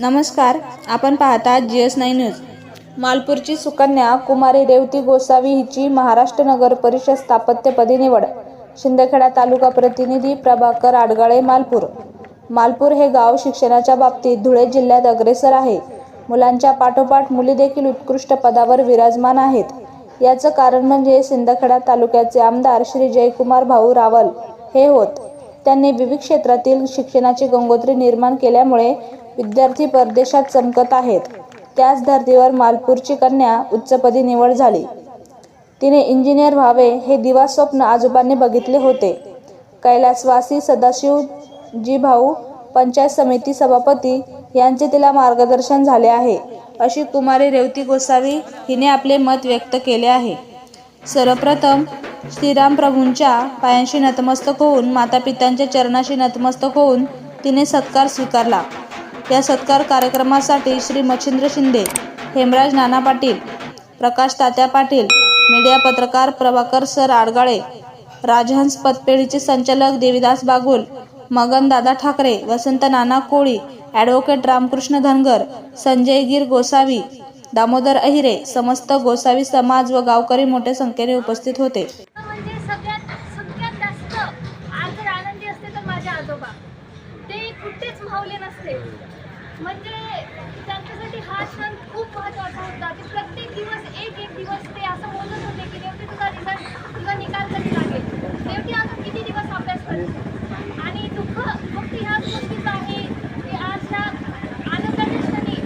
नमस्कार आपण पाहता जी एस नाईन न्यूज मालपूरची सुकन्या कुमारी रेवती गोसावी हिची महाराष्ट्र नगर परिषद स्थापत्यपदी निवड. शिंदखेडा तालुका प्रतिनिधी प्रभाकर आडगाळे मालपूर. मालपूर हे गाव शिक्षणाच्या बाबतीत धुळे जिल्ह्यात अग्रेसर आहे. मुलांच्या पाठोपाठ मुली देखील उत्कृष्ट पदावर विराजमान आहेत. याचं कारण म्हणजे सिंदखेडा तालुक्याचे आमदार श्री जयकुमार भाऊ रावल हे होत. त्यांनी विविध क्षेत्रातील शिक्षणाची गंगोत्री निर्माण केल्यामुळे विद्यार्थी परदेशात चमकत आहेत. त्याच धर्तीवर मालपूरची कन्या उच्चपदी निवड झाली. तिने इंजिनियर व्हावे हे दिवा स्वप्न आजोबांनी बघितले होते. कैलासवासी सदाशिव जी भाऊ पंचायत समिती सभापती यांचे तिला मार्गदर्शन झाले आहे. अशी कुमारी रेवती गोसावी हिने आपले मत व्यक्त केले आहे. सर्वप्रथम श्रीराम प्रभूंच्या पायांशी नतमस्तक होऊन मातापित्यांच्या चरणाशी नतमस्तक होऊन तिने सत्कार स्वीकारला. या सत्कार कार्यक्रमासाठी श्री मच्छिंद्र शिंदे हेमराज नाना पाटील प्रकाश तात्या पाटील मीडिया पत्रकार प्रभाकर सर आडगाळे राजहंस पतपेढीचे संचालक देवीदास बागुल मगन दादा ठाकरे वसंत नाना कोळी ॲडव्होकेट रामकृष्ण धनगर संजय गिर गोसावी दामोदर अहिरे समस्त गोसावी समाज व गावकरी मोठ्या संख्येने उपस्थित होते. म्हणजे आनंदी असते तर माझ्या आजोबा. ते कुठेच मावले नसते. म्हणजे त्यांच्यासाठी हा क्षण खूप महत्त्वाचा होता की प्रत्येक दिवस एक एक दिवस ते असं बोलत होते की देवटी तुझा रिझल्ट तुझा निकाल कधी लागेल? देवटी अजून किती दिवस अभ्यास करते आणि दुःख फक्त ह्याच गोष्टीचं आहे की आज ह्या आनंदाच्या क्षणी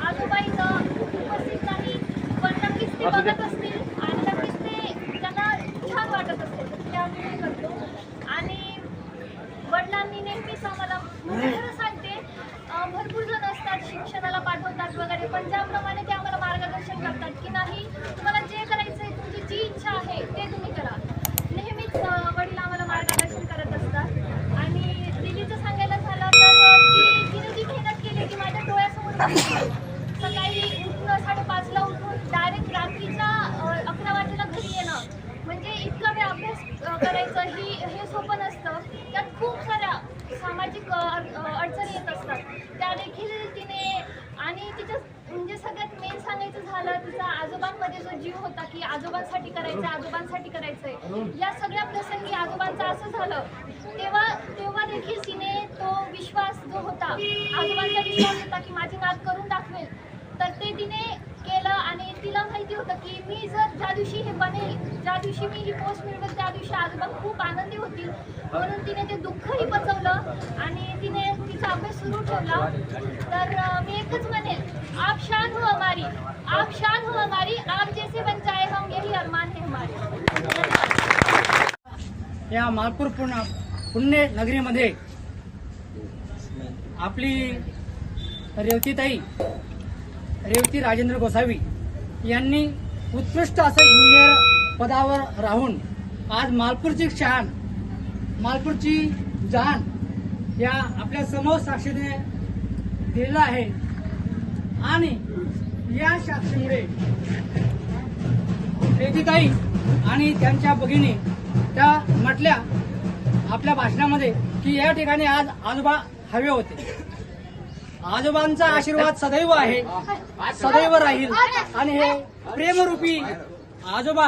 आजोबा इथं उपस्थित नाही पण नक्कीच ते बघत असतील आणि नक्कीच ते त्यांना छान वाटत असेल ते आम्ही हे करतो. आणि वडिलांनी नेहमीच पण ज्याप्रमाणे ते आम्हाला मार्गदर्शन करतात की नाही तुम्हाला जे करायचं आहे तुमची जी इच्छा आहे ते तुम्ही करा. नेहमीच वडील आम्हाला मार्गदर्शन करत असतात. आणि दिदीचं सांगायला झालं तर ती तिने जी मेहनत केली की माझ्या डोळ्यासमोर सकाळी उठणं साडेपाचला उठून डायरेक्ट रात्रीच्या अकरा वाजेला घरी येणं. म्हणजे इतका वेळ अभ्यास करायचं ही हे सोपं नसतं. त्यात खूप साऱ्या सामाजिक अडचणी येत असतात. त्या देखील तिने आणि तिच्या म्हणजे सगळ्यात मेन सांगायचं झालं तिचा आजोबांमध्ये जो जीव होता की आजोबांसाठी करायचं आजोबांसाठी करायचंय. या सगळ्या प्रसंगी आजोबांचं असं झालं. तेव्हा तेव्हा देखील तिने तो विश्वास जो होता आजोबांचा विश्वास होता की माझी नात करून दाखवेल. की मी जर ज्या दिवशी हे बनेल ज्या दिवशी मी ही पोस्ट मिळवेल त्या दिवशी आजोबा खूप आनंदी होतील. म्हणून तिने ते दुःखही पचवलं आणि तिने तिचा अभ्यास सुरू ठेवला. तर मी एकच म्हणेल आप शान हो हमारी आप शान हो हमारी आप जैसे बन जाए हम यही अरमान है हमारे। या मालपूर पुण्य पुण्य नगरीमध्ये आपली रेवतीताई रेवती राजेंद्र गोसावी यांनी उत्कृष्ट असं इंजिनियर पदावर राहून आज मालपूरची शान मालपूरची जाण या आपल्यासमोर साक्षीने दिलेला आहे. आणि या साक्षीमुळे रेवतीताई आणि त्यांच्या भगिनी त्या म्हटल्या आपल्या भाषणामध्ये की या ठिकाणी आज आजोबा हवे होते. आजोबांचा आशीर्वाद सदैव आहे. सदैव राहील. आणि हे प्रेमरूपी आजोबा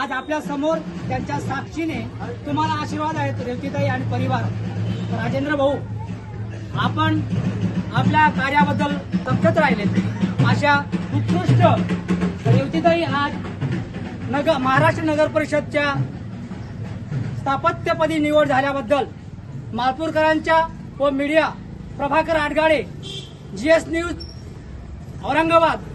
आज आपल्यासमोर त्यांच्या साक्षीने तुम्हाला आशीर्वाद आहेत रेवतीताई आणि परिवार. राजेंद्र भाऊ आपण आपल्या कार्याबद्दल तपकत राहिलेत अशा उत्कृष्ट रेवतीताई आज नगर महाराष्ट्र नगर परिषदच्या स्थापत्यपदी निवड झाल्याबद्दल मालपूरकरांच्या व media Prabhakar Adgale G S news Aurangabad.